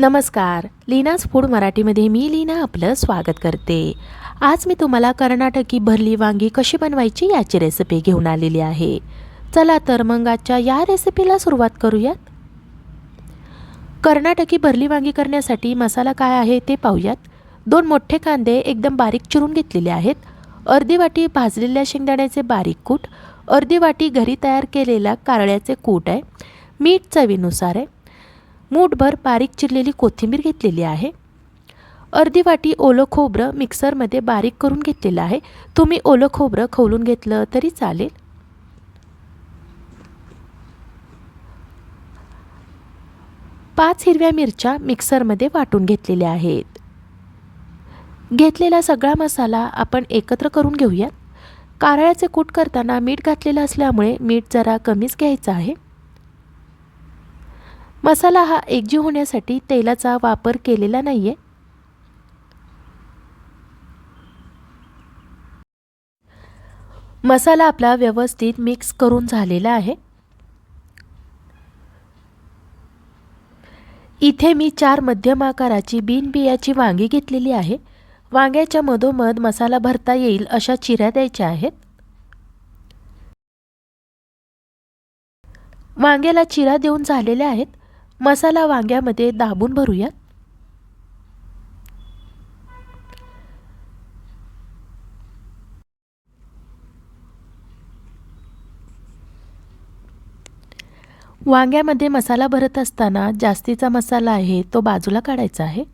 नमस्कार. लीनाज फूड मराठीमध्ये मी लीना आपलं स्वागत करते. आज मी तुम्हाला कर्नाटकी भरली वांगी कशी बनवायची याची रेसिपी घेऊन आलेली आहे. चला तर मग आजच्या या रेसिपीला सुरुवात करूयात. कर्नाटकी भरली वांगी करण्यासाठी मसाला काय आहे ते पाहूयात. दोन मोठे कांदे एकदम बारीक चिरून घेतलेले आहेत. अर्धी वाटी भाजलेल्या शेंगदाण्याचे बारीक कूट अर्धी वाटी घरी तयार केलेला कारळ्याचे कूट आहे. मीठ चवीनुसार आहे. मूठभर बारीक चिरलेली कोथिंबीर घेतलेली आहे. अर्धी वाटी ओलं खोबरं मिक्सरमध्ये बारीक करून घेतलेलं आहे. तुम्ही ओलं खोबरं खवलून घेतलं तरी चालेल. पाच हिरव्या मिरच्या मिक्सरमध्ये वाटून घेतलेल्या आहेत. घेतलेला सगळा मसाला आपण एकत्र करून घेऊयात. कारळ्याचे कूट करताना मीठ घातलेलं असल्यामुळे मीठ जरा कमीच घ्यायचं आहे. मसाला हा एकजीव होण्यासाठी तेलाचा वापर केलेला नाही आहे मसाला आपला व्यवस्थित मिक्स करून झालेला आहे. इथे मी चार मध्यम आकाराची बिनबियाची वांगी घेतलेली आहे. वांग्याच्या मधोमध मसाला भरता येईल अशा चिऱ्या द्यायच्या आहेत. वांग्याला चिरा देऊन झालेल्या आहेत. मसाला वांग्यामध्ये दाबून भरूयात. वांग्यामध्ये मसाला भरत असताना जास्तीचा मसाला आहे तो बाजूला काढायचा आहे.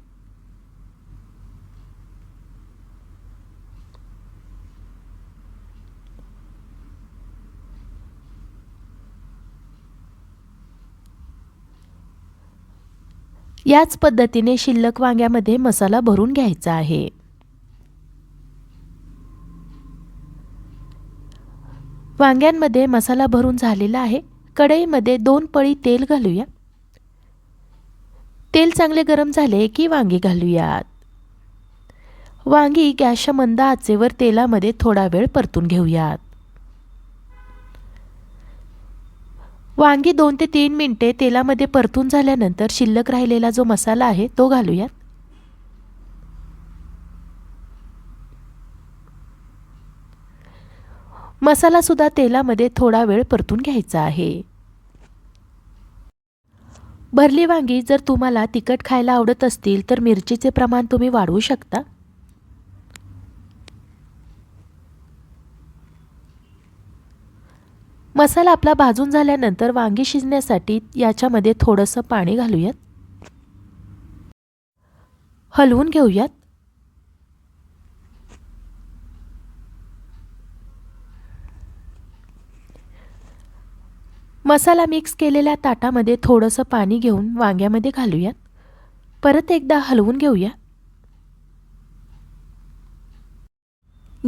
याच पद्धतीने शिल्लक वांग्यामध्ये मसाला भरून घ्यायचा आहे. वांग्यांमध्ये मसाला भरून झालेला आहे. कढईमध्ये दोन पळी तेल घालूया. तेल चांगले गरम झाले की वांगी घालूयात. वांगी गॅसच्या मंद आचेवर तेलामध्ये थोडा वेळ परतून घेऊयात. वांगी दोन ते तीन मिनटे तेलामध्ये परतून झाल्यानंतर शिल्लक राहिलेला जो मसाला आहे तो घालूयात. मसाला सुद्धा तेलामध्ये थोडा वेळ परतून घ्यायचा आहे. भरली वांगी जर तुम्हाला तिखट खायला आवडत असतील तर मिरचीचे प्रमाण तुम्ही वाढवू शकता. मसाला आपला भाजून झाल्यानंतर वांगी शिजण्यासाठी याच्यामध्ये थोडंसं पाणी घालूयात. हलवून घेऊयात. मसाला मिक्स केलेल्या ताटामध्ये थोडंसं पाणी घेऊन वांग्यामध्ये घालूयात. परत एकदा हलवून घेऊया.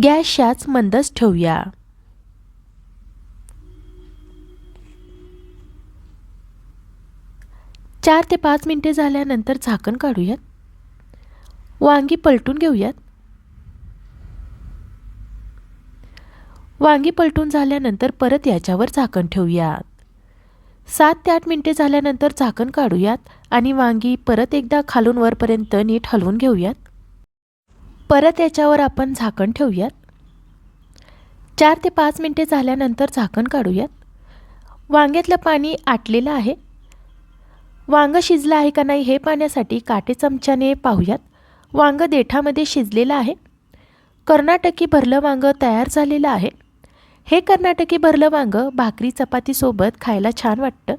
गॅस शाच मंदच ठेवूया. चार ते पाच मिनटे झाल्यानंतर झाकण काढूयात. वांगी पलटून घेऊयात. वांगी पलटून झाल्यानंतर परत याच्यावर झाकण ठेवूयात. सात ते आठ मिनटे झाल्यानंतर झाकण काढूयात आणि वांगी परत एकदा खालून वरपर्यंत नीट हलवून घेऊयात. परत याच्यावर आपण झाकण ठेवूयात. चार ते पाच मिनटे झाल्यानंतर झाकण काढूयात. वांग्यातलं पाणी आटलेलं आहे. वांगं शिजलं आहे का नाही हे पाहण्यासाठी काटे चमच्याने पाहूयात. वांगं देठामध्ये शिजलेलं आहे. कर्नाटकी भरलं वांगं तयार झालेलं आहे. हे कर्नाटकी भरलं वांगं भाकरी चपातीसोबत खायला छान वाटतं.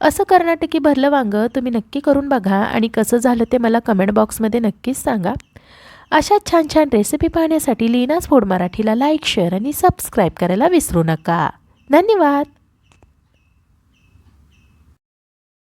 असं कर्नाटकी भरलं वांगं तुम्ही नक्की करून बघा आणि कसं झालं ते मला कमेंट बॉक्समध्ये नक्कीच सांगा. अशा छान छान रेसिपी पाहण्यासाठी लीनाच फूड मराठीला लाईक शेअर आणि सबस्क्राईब करायला विसरू नका. धन्यवाद!